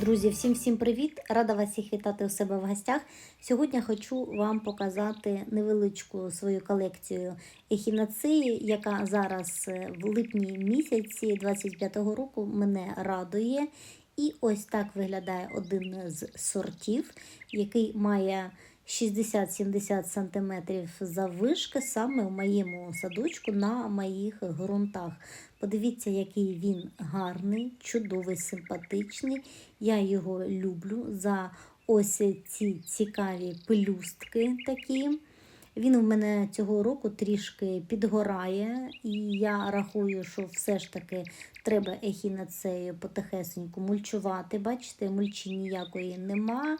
Друзі, всім всім привіт! Рада вас всіх вітати у себе в гостях. Сьогодні хочу вам показати невеличку свою колекцію ехінацеї, яка зараз в липні місяці 25-го року мене радує. І ось так виглядає один з сортів, який має 60-70 см заввишки саме в моєму садочку на моїх ґрунтах. Подивіться, який він гарний, чудовий, симпатичний. Я його люблю за ось ці цікаві пелюстки такі. Він у мене цього року трішки підгорає, і я рахую, що все ж таки треба ехінацею потихесеньку мульчувати. Бачите, мульчі ніякої нема.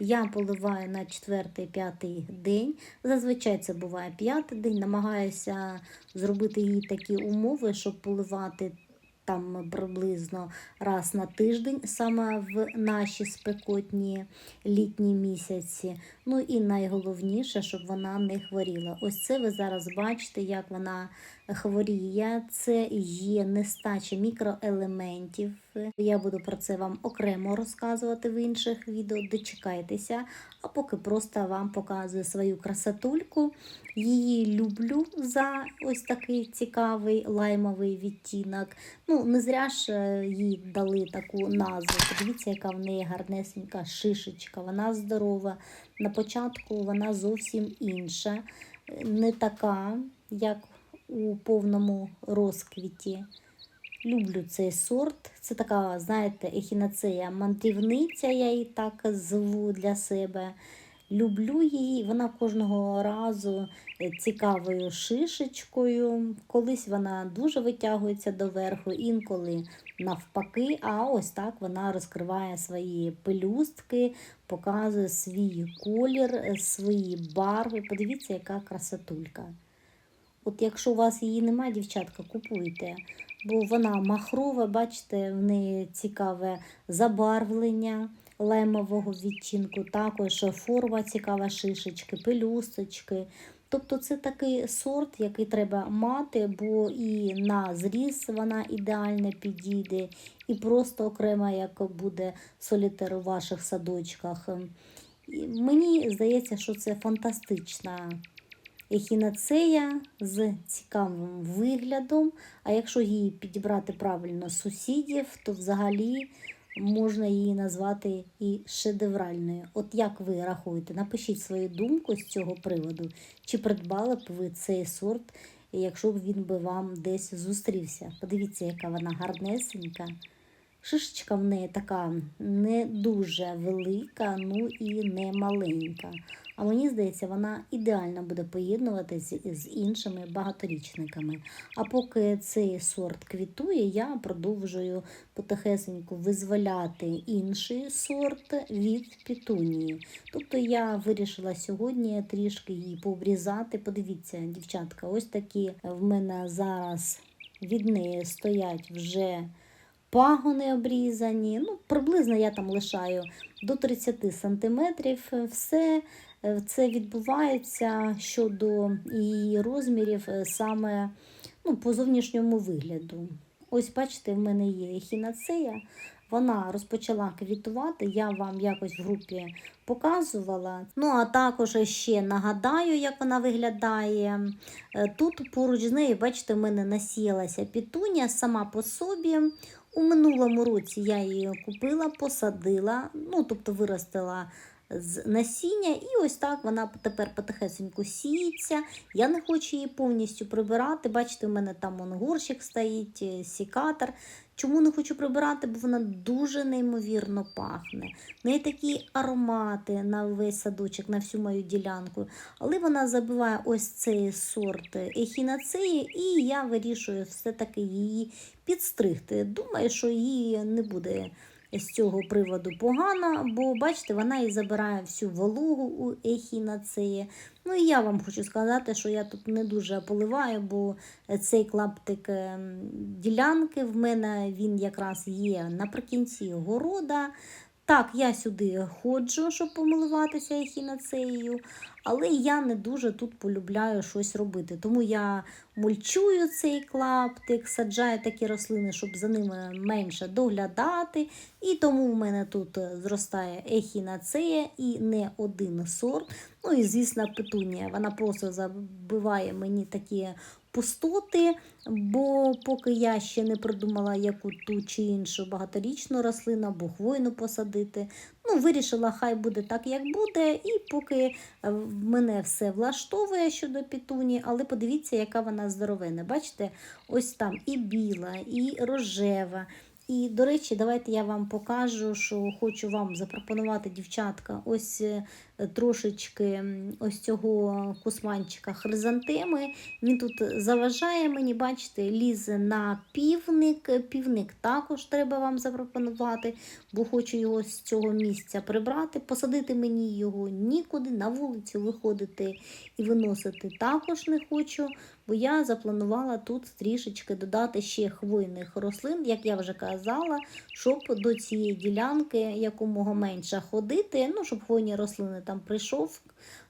Я поливаю на 4-5 день. Зазвичай це буває п'ятий день. Намагаюся зробити їй такі умови, щоб поливати там приблизно раз на тиждень, саме в наші спекотні літні місяці. Ну і найголовніше, щоб вона не хворіла. Ось це ви зараз бачите, як вона хворіє. Це є нестача мікроелементів. Я буду про це вам окремо розказувати в інших відео. Дочекайтеся, а поки просто вам показую свою красотульку. Її люблю за ось такий цікавий лаймовий відтінок. Ну, не зря ж е, їй дали таку назву. Подивіться, яка в неї гарнесенька шишечка, вона здорова. На початку вона зовсім інша, не така, як у повному розквіті. Люблю цей сорт. Це така, знаєте, ехінацея мандрівниця, я її так зву для себе. Люблю її, вона кожного разу е, цікавою шишечкою. Колись вона дуже витягується доверху, інколи навпаки. А ось так вона розкриває свої пелюстки, показує свій колір, е, свої барви. Подивіться, яка красотулька. От якщо у вас її немає, дівчатка, купуйте. Бо вона махрова, бачите, в неї цікаве забарвлення лаймового відтінку, також форма цікава шишечки, пелюсточки. Тобто це такий сорт, який треба мати, бо і на зріз вона ідеально підійде, і просто окремо, як буде солітер у ваших садочках. І мені здається, що це фантастична ехінацея з цікавим виглядом. А якщо її підібрати правильно сусідів, то взагалі можна її назвати і шедевральною. От як ви рахуєте, напишіть свою думку з цього приводу, чи придбали б ви цей сорт, якщо б він би вам десь зустрівся. Подивіться, яка вона гарнесенька. Шишечка в неї така не дуже велика, ну і не маленька. А мені здається, вона ідеально буде поєднуватися з іншими багаторічниками. А поки цей сорт квітує, я продовжую потихесеньку визволяти інший сорт від пітунії. Тобто я вирішила сьогодні трішки її пообрізати. Подивіться, дівчатка, ось такі в мене зараз від неї стоять вже. Пагони обрізані. Ну, Приблизно я там лишаю до 30 см. Все це відбувається щодо її розмірів е, саме ну, по зовнішньому вигляду. Ось, бачите, в мене є ехінацея. Вона розпочала квітувати, я вам якось в групі показувала. Ну, а також ще нагадаю, як вона виглядає. Е, тут поруч з нею, бачите, в мене насіялася пітуня сама по собі. У минулому році я її купила, посадила, ну, тобто виростила з насіння, і ось так вона тепер потихесеньку сіється. Я не хочу її повністю прибирати. Бачите, у мене там горщик стоїть, е, сікатор. Чому не хочу прибирати? Бо вона дуже неймовірно пахне. В неї такі аромати на весь садочок, на всю мою ділянку. Але вона забиває ось цей сорт ехінацеї, і я вирішую все-таки її підстригти. Думаю, що її не буде з цього приводу погана, бо бачите, вона і забирає всю вологу у ехінацеї. Ну і я вам хочу сказати, що я тут не дуже поливаю, бо цей клаптик ділянки в мене він якраз є наприкінці города. Так, я сюди ходжу, щоб помилуватися ехінацеєю, але я не дуже тут полюбляю щось робити. Тому я мульчую цей клаптик, саджаю такі рослини, щоб за ними менше доглядати. І тому в мене тут зростає ехінацея і не один сорт. Ну і, звісно, петунія. Вона просто забиває мені такі пустоти, бо поки я ще не придумала, яку ту чи іншу багаторічну рослину або хвойну посадити. Ну, вирішила, хай буде так, як буде, і поки е, мене все влаштовує щодо пітуні, але подивіться, яка вона здоровена. Бачите, ось там і біла, і рожева. І, до речі, давайте я вам покажу, що хочу вам запропонувати, дівчатка, ось е, трошечки ось цього кусманчика хризантеми. Він тут заважає мені, бачите, лізе на півник. Півник також треба вам запропонувати, бо хочу його з цього місця прибрати. Посадити мені його нікуди, на вулицю виходити і виносити також не хочу. Бо я запланувала тут трішечки додати ще хвойних рослин, як я вже казала, щоб до цієї ділянки якомога менше ходити. Ну, щоб хвойні рослини там прийшов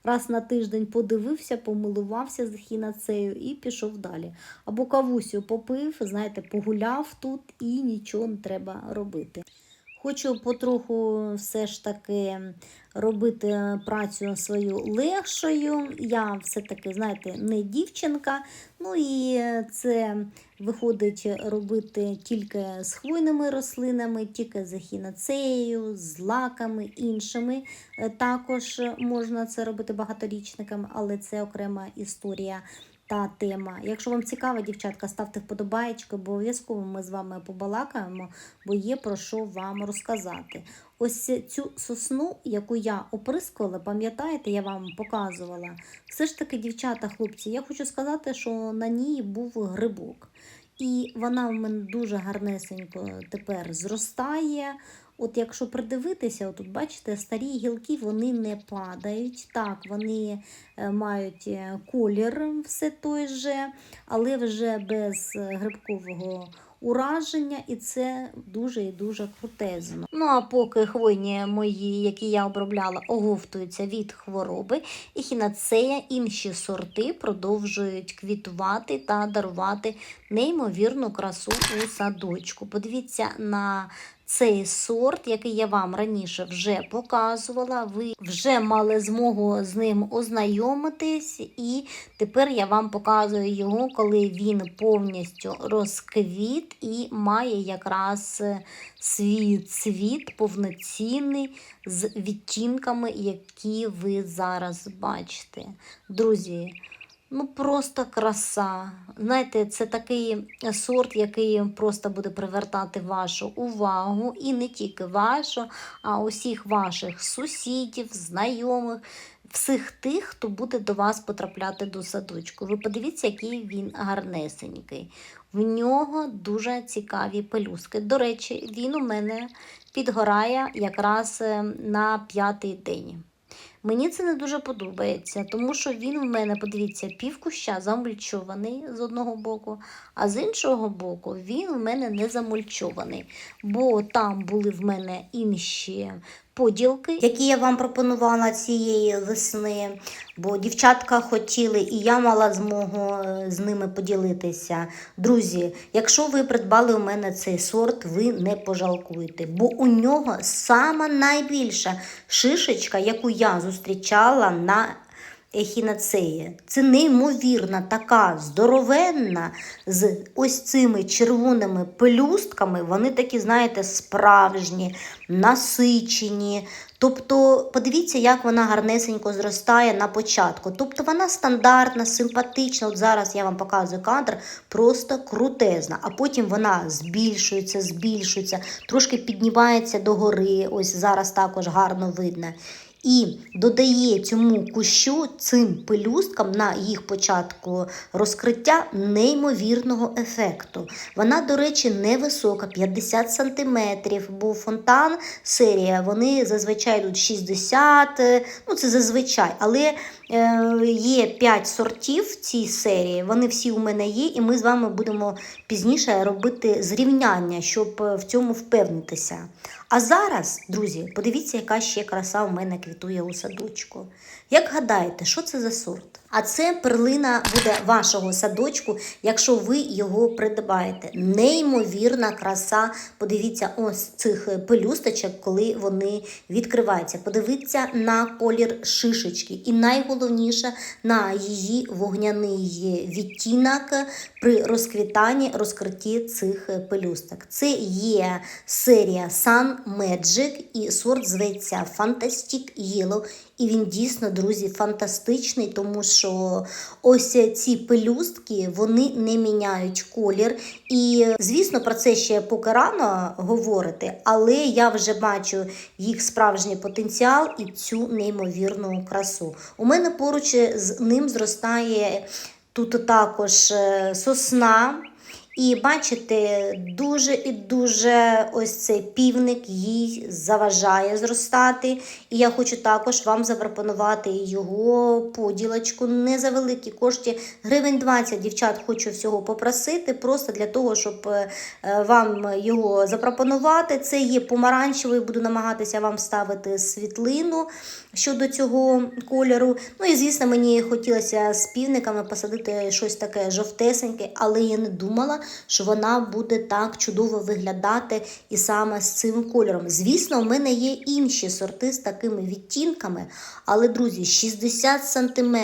раз на тиждень, подивився, помилувався з хінацею і пішов далі. Або кавусю попив, знаєте, погуляв тут і нічого не треба робити. Хочу потроху все ж таки робити працю свою легшою. Я все-таки, знаєте, не дівчинка. Ну і це виходить робити тільки з хвойними рослинами, тільки з ехінацеєю, з лаками, іншими. Е, Також можна це робити багаторічникам, але це окрема історія та тема. Якщо вам цікаво, дівчатка, ставте вподобаєчки, бо обов'язково ми з вами побалакаємо, бо є про що вам розказати. Ось цю сосну, яку я оприскувала, пам'ятаєте, я вам показувала. Все ж таки, дівчата, хлопці, я хочу сказати, що на ній був грибок. І вона в мене дуже гарнесенько тепер зростає. От якщо придивитися, отут бачите, старі гілки вони не падають. Так, вони е, мають е, колір все той же, але вже без е, грибкового ураження, і це дуже і дуже крутезно. Ну а поки хвойні мої, які я обробляла, оговтуються від хвороби, і хінацея, інші сорти продовжують квітувати та дарувати неймовірну красу у садочку. Подивіться на цей сорт, який я вам раніше вже показувала, ви вже мали змогу з ним ознайомитись, і тепер я вам показую його, коли він повністю розквіт і має якраз е, свій цвіт повноцінний з відтінками, які ви зараз бачите. Друзі, Ну, просто краса. Знаєте, це такий сорт, який просто буде привертати вашу увагу, і не тільки вашу, а усіх ваших сусідів, знайомих, всіх тих, хто буде до вас потрапляти до садочку. Ви подивіться, який він гарнесенький. В нього дуже цікаві пелюстки. До речі, він у мене підгорає якраз е, на п'ятий день. Мені це не дуже подобається, тому що він в мене, подивіться, півкуща замульчований з одного боку, а з іншого боку він в мене не замульчований, бо там були в мене інші поділки, які я вам пропонувала цієї весни, бо дівчатка хотіли, і я мала змогу е, з ними поділитися. Друзі, якщо ви придбали у мене цей сорт, ви не пожалкуєте, бо у нього сама найбільша шишечка, яку я зустрічала на ехінацеї. Це неймовірна, така здоровенна, з ось цими червоними пелюстками. Вони такі, знаєте, справжні, насичені. Тобто, подивіться, як вона гарнесенько зростає на початку. Тобто вона стандартна, симпатична. От зараз я вам показую кадр, просто крутезна. А потім вона збільшується, збільшується, трошки піднімається догори. Ось зараз також гарно видно. І додає цьому кущу цим пелюсткам на їх початку розкриття неймовірного ефекту. Вона, до речі, невисока, 50 см, бо фонтан серія, вони зазвичай йдуть 60, е, ну це зазвичай, але е, є 5 сортів в цій серії, вони всі у мене є, і ми з вами будемо пізніше робити зрівняння, щоб е, в цьому впевнитися. А зараз, друзі, подивіться, яка ще краса в мене квітує у садочку. Як гадаєте, що це за сорт? А це перлина буде вашого садочку, якщо ви його придбаєте. Неймовірна краса. Подивіться ось цих пелюсточок, коли вони відкриваються. Подивіться на колір шишечки. І найголовніше на її вогняний відтінок при розквітанні, розкритті цих пелюсток. Це є серія Sun Magic і сорт зветься Fantastic Yellow. І він дійсно, друзі, фантастичний, тому що ось ці пелюстки вони не міняють колір. І, звісно, про це ще поки рано говорити, але я вже бачу їх справжній потенціал і цю неймовірну красу. У мене поруч з ним зростає тут також е, сосна. І бачите, дуже і дуже ось цей півник їй заважає зростати. І я хочу також вам запропонувати його поділочку не за великі кошти. Гривень 20 дівчат хочу всього попросити, просто для того, щоб е, вам його запропонувати. Це є помаранчевий, буду намагатися вам ставити світлину щодо цього кольору. Ну і звісно, мені хотілося з півниками посадити щось таке жовтесеньке, але я не думала, що вона буде так чудово виглядати і саме з цим кольором. Звісно, в мене є інші сорти з такими відтінками, але, друзі, 60 см,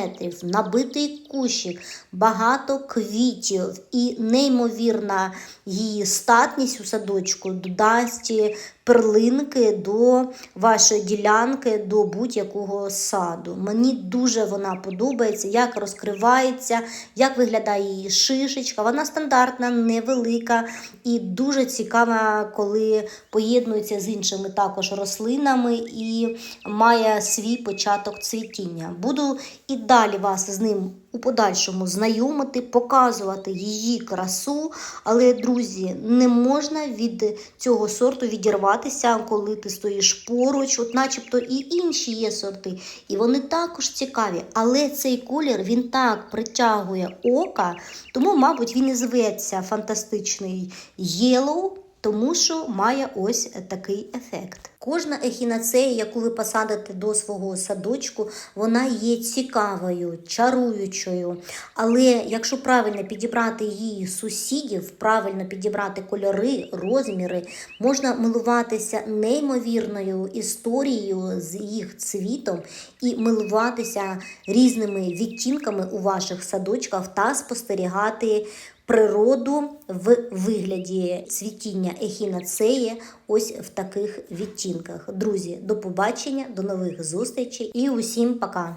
набитий кущик, багато квітів і неймовірна її статність у садочку додасть перлинки до вашої ділянки, до будь-якого саду. Мені дуже вона подобається, як розкривається, як виглядає її шишечка. Вона стандартна, невелика і дуже цікава, коли поєднується з іншими також рослинами і має свій початок цвітіння. Буду і далі вас з ним у подальшому знайомити, показувати її красу. Але, друзі, не можна від цього сорту відірватися, коли ти стоїш поруч, от начебто і інші є сорти. І вони також цікаві. Але цей колір він так притягує ока, тому, мабуть, він і зветься фантастичний Yellow, тому що має ось такий ефект. Кожна ехінацея, яку ви посадите до свого садочку, вона є цікавою, чаруючою. Але якщо правильно підібрати її сусідів, правильно підібрати кольори, розміри, можна милуватися неймовірною історією з їх цвітом і милуватися різними відтінками у ваших садочках та спостерігати природу в вигляді цвітіння ехінацеї ось в таких відтінках. Друзі, до побачення, до нових зустрічей і усім пока!